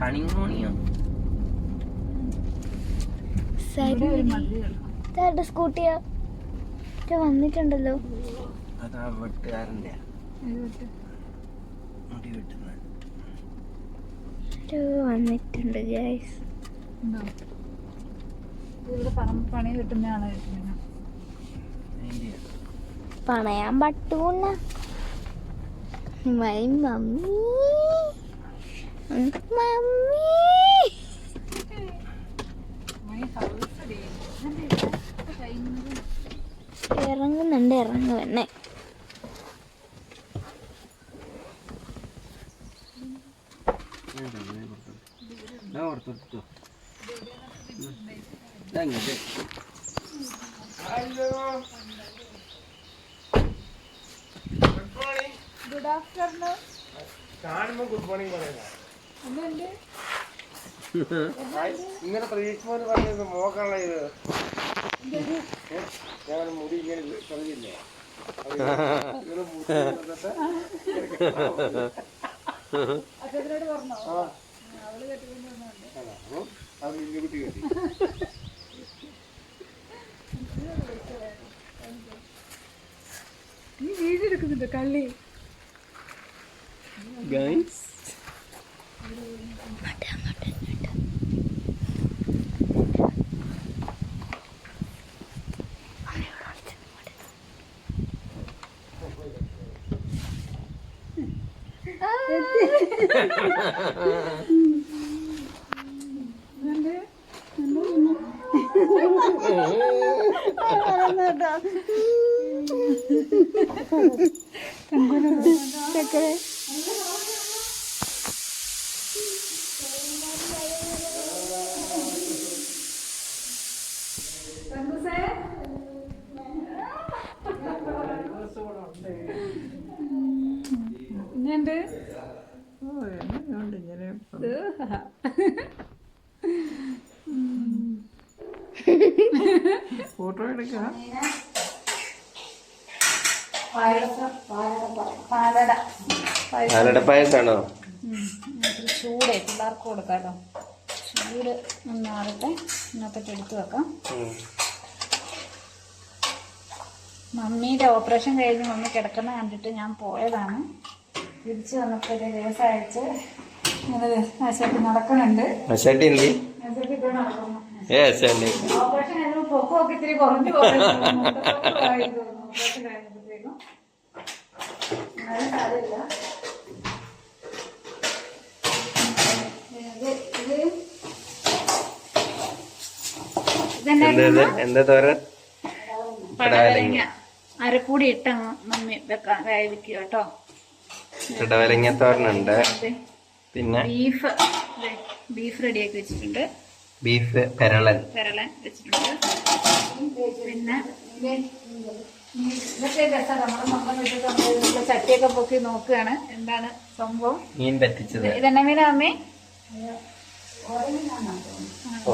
കണിങ്ങോണിയോ on you. സ്കൂട്ടിയാ? വന്നിട്ടുണ്ടല്ലോ. അതാ വെട്ടുകാരന്റെ. മുടി വെട്ടുന്ന. വന്നിട്ടുണ്ട് ഗൈസ് പണി കിട്ടുന്നതാണ് പണയാൻ പറ്റൂല. My mummy. ഇറങ്ങുന്നുണ്ട് ഇറങ്ങുവന്നെ ഗുഡ് ആഫ്റ്റർനൂൺ കാണുമ്പോ ഗുഡ് മോർണിംഗ് പറയുന്ന എന്നുണ്ട് ഇങ്ങനെ പ്രതീക്ഷിച്ചു പറഞ്ഞത് മോക്കാണല്ലോ ഇത്. ഞാൻ മുടി ഇങ്ങനെ ചെറുതില്ലേ അതാ. ഇങ്ങനെ കുട്ടി. നീ കള്ളി? ഗൈസ് ഇന്നുണ്ട് ഫോട്ടോ എടുക്കാം പാലട പായസാണോ? ചൂടേ പിള്ളേർക്ക് കൊടുക്കാട്ടോ ചൂട് ഒന്ന് മാറട്ടെ ഇതിനകത്തൊക്കെ എടുത്തു വെക്കാം. മമ്മിയുടെ ഓപ്പറേഷൻ കഴിഞ്ഞ് മമ്മി കിടക്കുന്ന കണ്ടിട്ട് ഞാൻ പോയതാണ്. തിരിച്ചു വന്നപ്പോൾ ഒരു ദിവസം അയച്ച് എന്തി ഏ തോരൻ? പടവലങ്ങ. അരക്കൂടി ഇട്ട മമ്മി വെക്കാൻ വേവിക്കുക കേട്ടോ. ഇടവലങ്ങ തോരനുണ്ട്. പിന്നെ? ബീഫ് ബീഫ് റെഡിയാക്കി വെച്ചിട്ടുണ്ട്. ബീഫ് പെരളൻ. പെരളൻ വെച്ചിട്ടുണ്ട്. പിന്നെ? ഇതൊക്കെ രസം നമ്മുടെ മമ്മ വീട്ടിൽ ചട്ടിയൊക്കെ പൊക്കി നോക്കുകയാണ്. എന്താണ് സംഭവം? മീൻ പറ്റിച്ചത്. ഇതെന്നെ മീനാ അമ്മേ?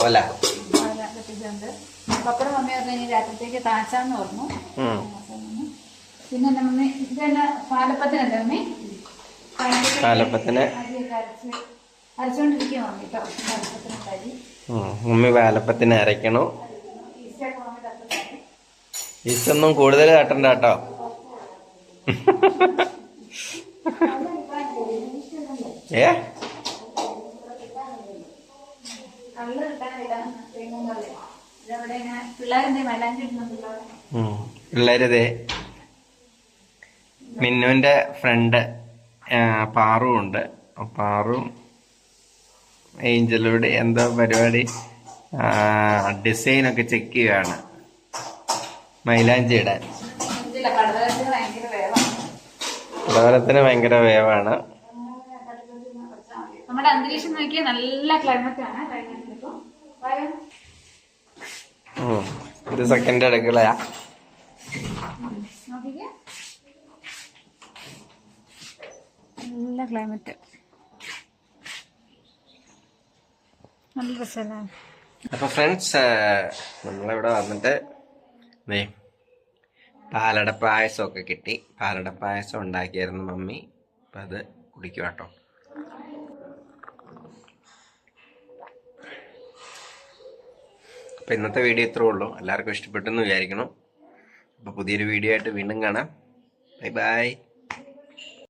ഓല. അതെ, കെട്ടിച്ചിട്ടുണ്ട് പപ്പടം അമ്മ പറഞ്ഞു ഇനി രാത്രിത്തേക്ക് താച്ചാന്ന് പറഞ്ഞു. പിന്നെ എന്റെ ഇതെന്നെ പാലപ്പത്തിനല്ലേ അമ്മേ? പാലപ്പത്തിന്. മമ്മി. ഉമ്മി വാലപ്പത്തിന് അരയ്ക്കണോ. ഈസ്റ്റൊന്നും കൂടുതൽ കാട്ടണ്ട കേട്ടോ. ഏ? പിള്ളേരതേ മിന്നുവിന്റെ ഫ്രണ്ട് പാറു ഉണ്ട് പാറും ഏഞ്ചലോട് എന്താ പരിപാടി ഡിസൈൻ ഒക്കെ ചെക്ക് ചെയ്യുകയാണ് മൈലാഞ്ചി ഇടാൻ ഭയങ്കര വേവാണ്. നമ്മുടെ അന്തരീക്ഷം നോക്കിയാൽ നല്ല ക്ലൈമറ്റ് ആണ് സെക്കൻഡ് അടുക്കളയാ നോക്കിക്കേ. നല്ല ക്ലൈമറ്റ് നല്ല രസമല്ലേ അപ്പൊ ഫ്രണ്ട്സ് നമ്മളിവിടെ വന്നിട്ട് പാലട പായസമൊക്കെ കിട്ടി. പാലട പായസം ഉണ്ടാക്കിയായിരുന്നു മമ്മി. അപ്പൊ അത് കുടിക്കുക കേട്ടോ അപ്പം ഇന്നത്തെ വീഡിയോ ഇത്രേ ഉള്ളൂ. എല്ലാവർക്കും ഇഷ്ടപ്പെട്ടെന്ന് വിചാരിക്കണം അപ്പോൾ പുതിയൊരു വീഡിയോ ആയിട്ട് വീണ്ടും കാണാം. Bye bye.